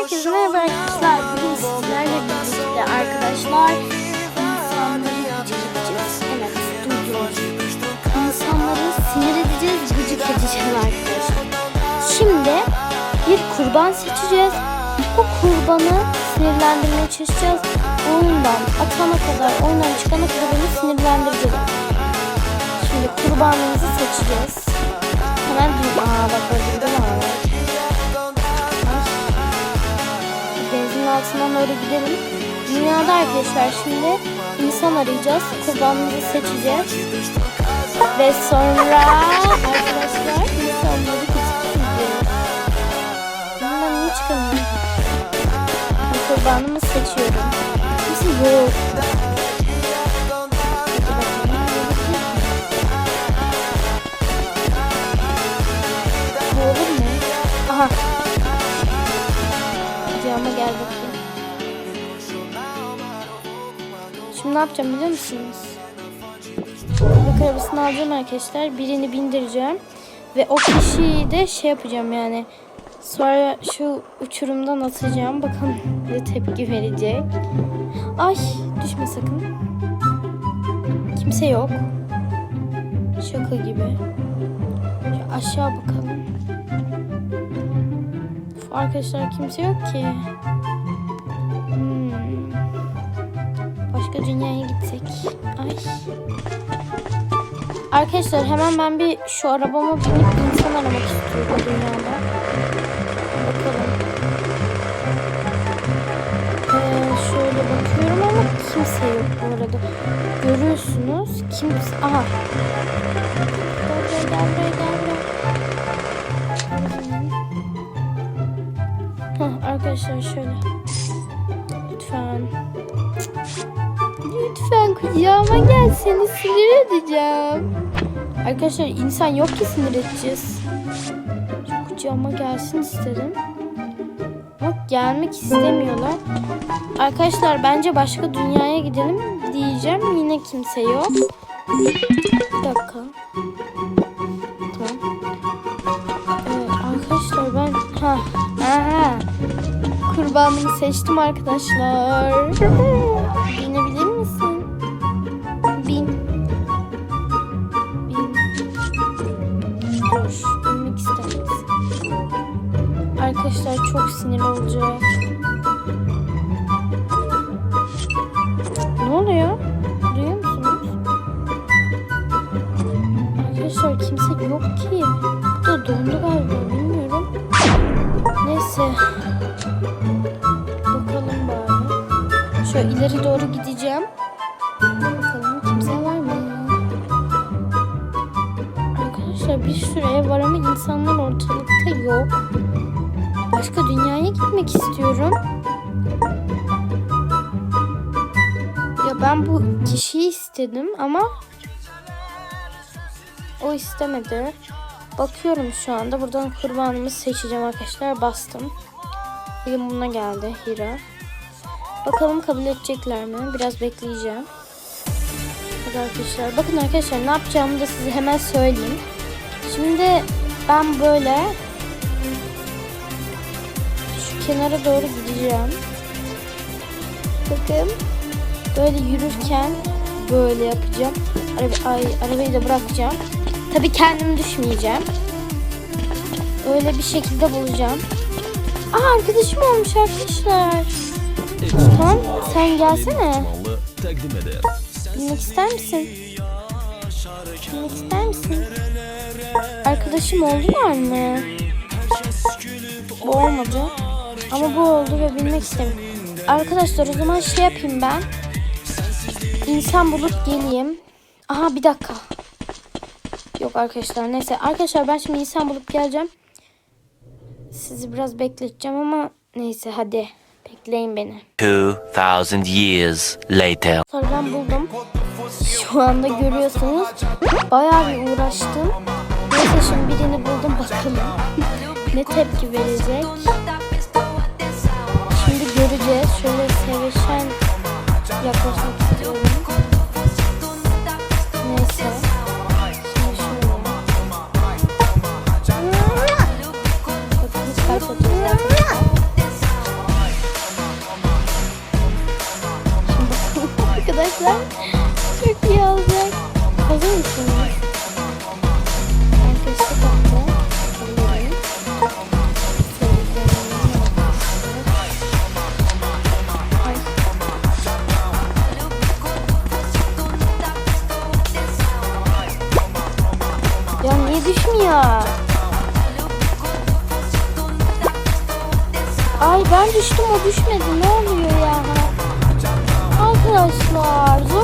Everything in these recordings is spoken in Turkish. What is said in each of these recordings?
Herkese merhaba arkadaşlar. Bugün sizlerle birlikte arkadaşlar insanları gıcıklayacağız. Evet, duydunuz. İnsanları sinir edeceğiz, gıcık edeceğiz arkadaşlar. Şimdi bir kurban seçeceğiz. Bu kurbanı sinirlendirmeye çalışacağız. Oyundan atana kadar, oyundan çıkana kadar onu sinirlendireceğiz. Şimdi kurbanımızı seçeceğiz. Hemen dur. Aa bak Öyle gidelim. Dünyada arkadaşlar şimdi insan arayacağız. Kurbanımızı seçeceğiz. Ve sonra arkadaşlar insanları gıcıklayacağız. Bundan niye çıkamıyorum? Kurbanımı seçiyorum. Kimse yok. Şimdi ne yapacağım biliyor musunuz? Bebek arabasını alacağım arkadaşlar. Birini bindireceğim. Ve o kişiyi de şey yapacağım yani. Sonra şu uçurumdan atacağım. Bakalım ne tepki verecek. Ay düşme sakın. Kimse yok. Şaka gibi. Şu aşağı bakalım. Arkadaşlar kimse yok ki. Dünyaya gitsek. Ay. Arkadaşlar hemen ben bir şu arabama binip insan aramak istiyorum bu dünyada. Bakalım. Ee, şöyle bakıyorum ama kimse yok bu arada. Görüyorsunuz. Kimse... Aha. Gel gel gel gel. Heh, arkadaşlar şöyle. Lütfen. Kucağıma gel seni sinir edeceğim. Arkadaşlar insan yok ki sinir edeceğiz. Şu kucağıma gelsin istedim. Ama gelmek istemiyorlar. Arkadaşlar bence başka dünyaya gidelim diyeceğim. Yine kimse yok. Bir dakika. Tamam. Ee, arkadaşlar ben... Ha. Aha. Kurbanımı seçtim arkadaşlar. Misin? Şöyle ileri doğru gideceğim. Bakalım kimse var mı? Arkadaşlar bir sürü var ama insanlar ortalıkta yok. Başka dünyaya gitmek istiyorum. Ya ben bu kişiyi istedim ama o istemedi. Bakıyorum şu anda. Buradan kurbanımı seçeceğim arkadaşlar. Bastım. Bugün buna geldi Hira. Bakalım kabul edecekler mi? Biraz bekleyeceğim. Hadi arkadaşlar. Bakın arkadaşlar ne yapacağımı da size hemen söyleyeyim. Şimdi ben böyle şu kenara doğru gideceğim. Bakın. Böyle yürürken böyle yapacağım. Araba, ay, arabayı da bırakacağım. Tabii kendim düşmeyeceğim. Öyle bir şekilde bulacağım. Aa arkadaşım olmuş arkadaşlar. Tamam sen gelsene. Bilmek ister misin? Bilmek ister misin? Arkadaşım oldular mı? Bu olmadı. Ama bu oldu ve bilmek istedim. Arkadaşlar o zaman şey yapayım ben. İnsan bulup geleyim. Aha bir dakika. Yok arkadaşlar neyse. Arkadaşlar ben şimdi insan bulup geleceğim. Sizi biraz bekleteceğim ama neyse hadi. Bekleyin beni. 2000 years later. Sonra ben buldum. Şu anda görüyorsunuz. Bayağı bir uğraştım. Neyse şimdi birini buldum bakalım. ne tepki verecek. Şimdi göreceğiz. Şöyle sevişen yaklaşmak istiyorum. Niye düşmüyor? Ay ben düştüm o düşmedi. Ne oluyor ya? Arkadaşlar zor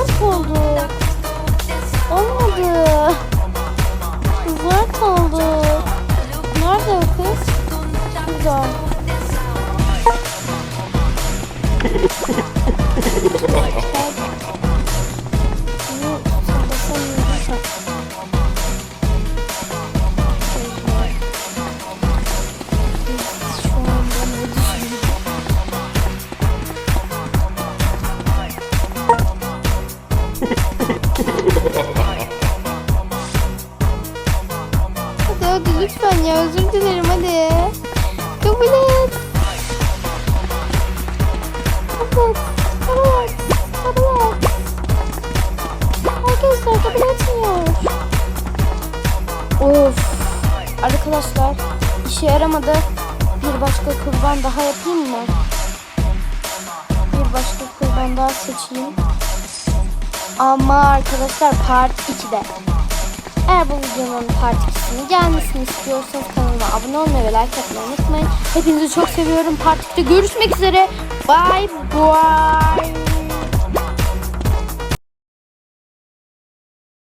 Et. Arkadaşlar kabul etmiyor. Of. Arkadaşlar işe yaramadı. Bir başka kurban daha yapayım mı? Bir başka kurban daha seçeyim. Ama arkadaşlar part 2'de. Eğer bu videonun part 2'sinin gelmesini istiyorsanız kanalıma abone olmayı ve like atmayı unutmayın. Hepinizi çok seviyorum. Part 2'de görüşmek üzere. Bye bye.